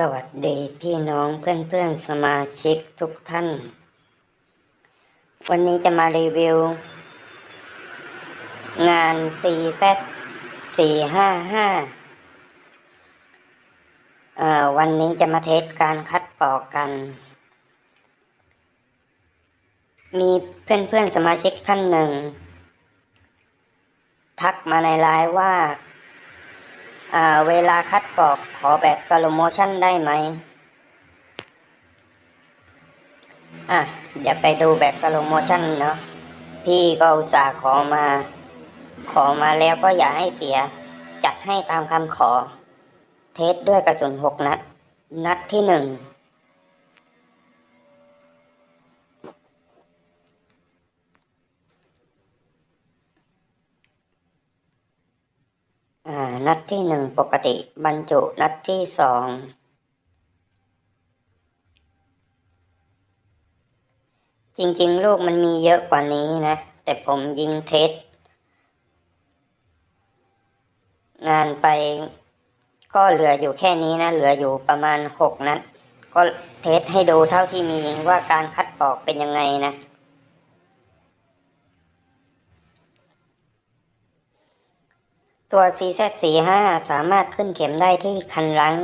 สวัสดีพี่น้องเพื่อนๆสมาชิกทุกท่าน วันนี้จะมารีวิว งาน CZ 455เอ่อวันนี้จะมาเทสการคัดปอกกัน มีเพื่อนๆสมาชิกท่านหนึ่ง ทักมาในไลน์ว่า เวลาคัดปอกขอแบบสโลโมชันได้ไหมอะเดี๋ยวไปดูแบบสโลโมชันเนาะพี่ก็อุตส่าห์ขอมา ขอมาแล้วก็อย่าให้เสีย จัดให้ตามคำขอ เทสด้วยกระสุนหกนัด นัดที่หนึ่ง นัดที่หนึ่งปกติบรรจุนัดที่สองจริงๆ ลูกมันมีเยอะกว่านี้นะ แต่ผมยิงเทสงานไปก็เหลืออยู่แค่นี้นะ เหลืออยู่ประมาณหกนัดก็เทสให้ดูเท่าที่มีว่าการคัดปอกเป็นยังไงนะ ตัว CZ45 สามารถขึ้นเข็มได้ที่คันลัง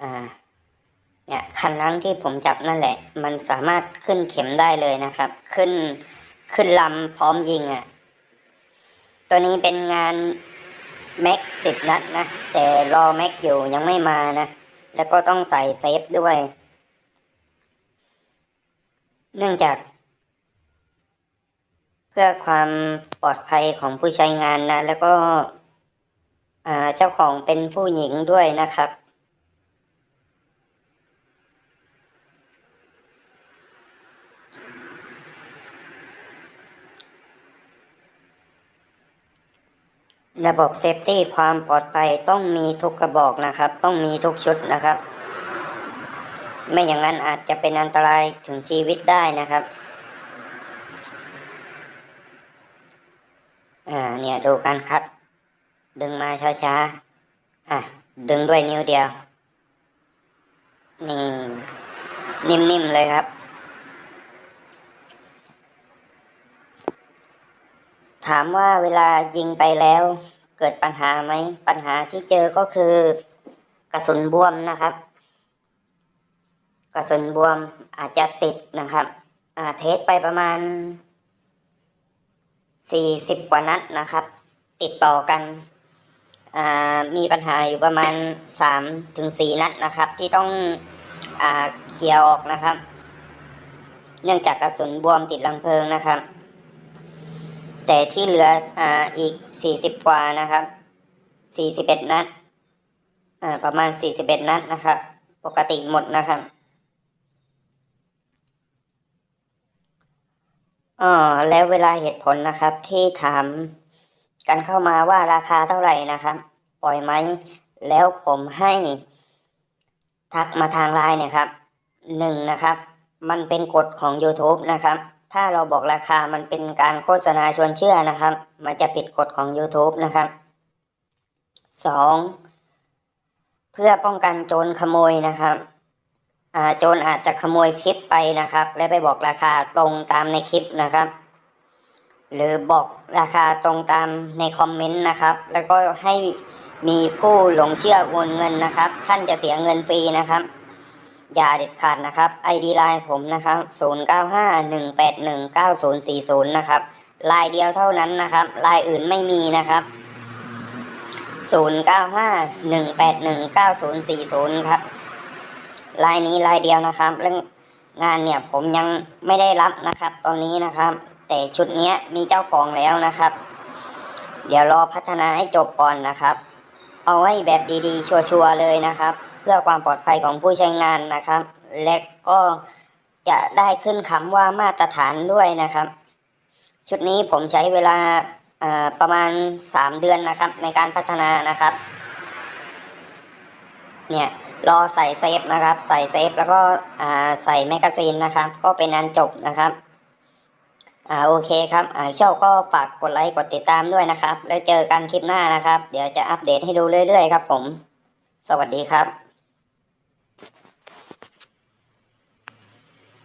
อ่าเนี่ยคันลังที่ผมจับนั่นแหละ มันสามารถขึ้นเข็มได้เลยนะครับ ขึ้นขึ้นลำพร้อมยิงอะ่ะ ตัวนี้เป็นงานแม็กสิบนัดนะ แต่รอแม็กอยู่ยังไม่มานะ แล้วก็ต้องใส่เซฟด้วย เนื่องจาก เพื่อความปลอดภัยของผู้ใช้งานนะ แล้วก็เจ้าของเป็นผู้หญิงด้วยนะครับ ระบบเซฟตี้ความปลอดภัยต้องมีทุกกระบอกนะครับ ต้องมีทุกชุดนะครับ ไม่อย่างนั้นอาจจะเป็นอันตรายถึงชีวิตได้นะครับ อ่าเนี่ยดูการคัดดึงมาช้าๆอะดึงด้วยนิ้วเดียว นี่ นิ่มๆเลยครับ ถามว่าเวลายิงไปแล้ว เกิดปัญหาไหม ปัญหาที่เจอก็คือกระสุนบวมนะครับ กระสุนบวมอาจจะติดนะครับ อ่าเทสไปประมาณ สี่สิบกว่านัดนะครับ ติดต่อกันมีปัญหาอยู่ประมาณสามถึงสี่นัดนะครับ ที่ต้องอเคลียร์ออกนะครับ เนื่องจากกระสุนบวมติดลังเพลิงนะครับ แต่ที่เหลือออีกสี่สิบกว่านะครับสี่สิบเอ็ดนัดประมาณสี่สิบเอ็ดนัดนะครับ ปกติหมดนะครับ อ๋อแล้วเวลาเหตุผลนะครับ ที่ถามกันเข้ามาว่าราคาเท่าไหร่นะครับ ปล่อยไหม แล้วผมให้ทักมาทางไลน์เนี่ยครับหนึ่งนะครับ มันเป็นกฎของ YouTube นะครับ ถ้าเราบอกราคามันเป็นการโฆษณาชวนเชื่อนะครับ มันจะผิดกฎของ YouTube นะครับสองเพื่อป้องกันโจรขโมยนะครับ โจรอาจจะขโมยคลิปไปนะครับ และไปบอกราคาตรงตามในคลิปนะครับ หรือบอกราคาตรงตามในคอมเมนต์นะครับ แล้วก็ให้มีผู้หลงเชื่อโอนเงินนะครับ ท่านจะเสียเงินฟรีนะครับ อย่าเด็ดขาดนะครับ ID ไลน์ผมนะครับ 0951819040 นะครับลายเดียวเท่านั้นนะครับลายอื่นไม่มีนะครับ 0951819040 ครับ ลายนี้ลายเดียวนะครับ เรื่องงานเนี่ยผมยังไม่ได้รับนะครับ ตอนนี้นะครับ แต่ชุดนี้มีเจ้าของแล้วนะครับ เดี๋ยวรอพัฒนาให้จบก่อนนะครับ เอาไว้แบบดีๆ ชัวร์ๆเลยนะครับ เพื่อความปลอดภัยของผู้ใช้งานนะครับ และก็จะได้ขึ้นคำว่ามาตรฐานด้วยนะครับ ชุดนี้ผมใช้เวลาอ่าประมาณสามเดือนนะครับ ในการพัฒนานะครับ เนี่ย รอใส่เซฟนะครับ ใส่เซฟแล้วก็ใส่แมกกาซีนนะครับ ก็เป็นอันจบนะครับอ่าโอเคครับอ่าชอบก็ฝากกดไลค์กดติดตามด้วยนะครับ แล้วเจอกันคลิปหน้านะครับ เดี๋ยวจะอัปเดตให้ดูเรื่อยๆครับผม สวัสดีครับ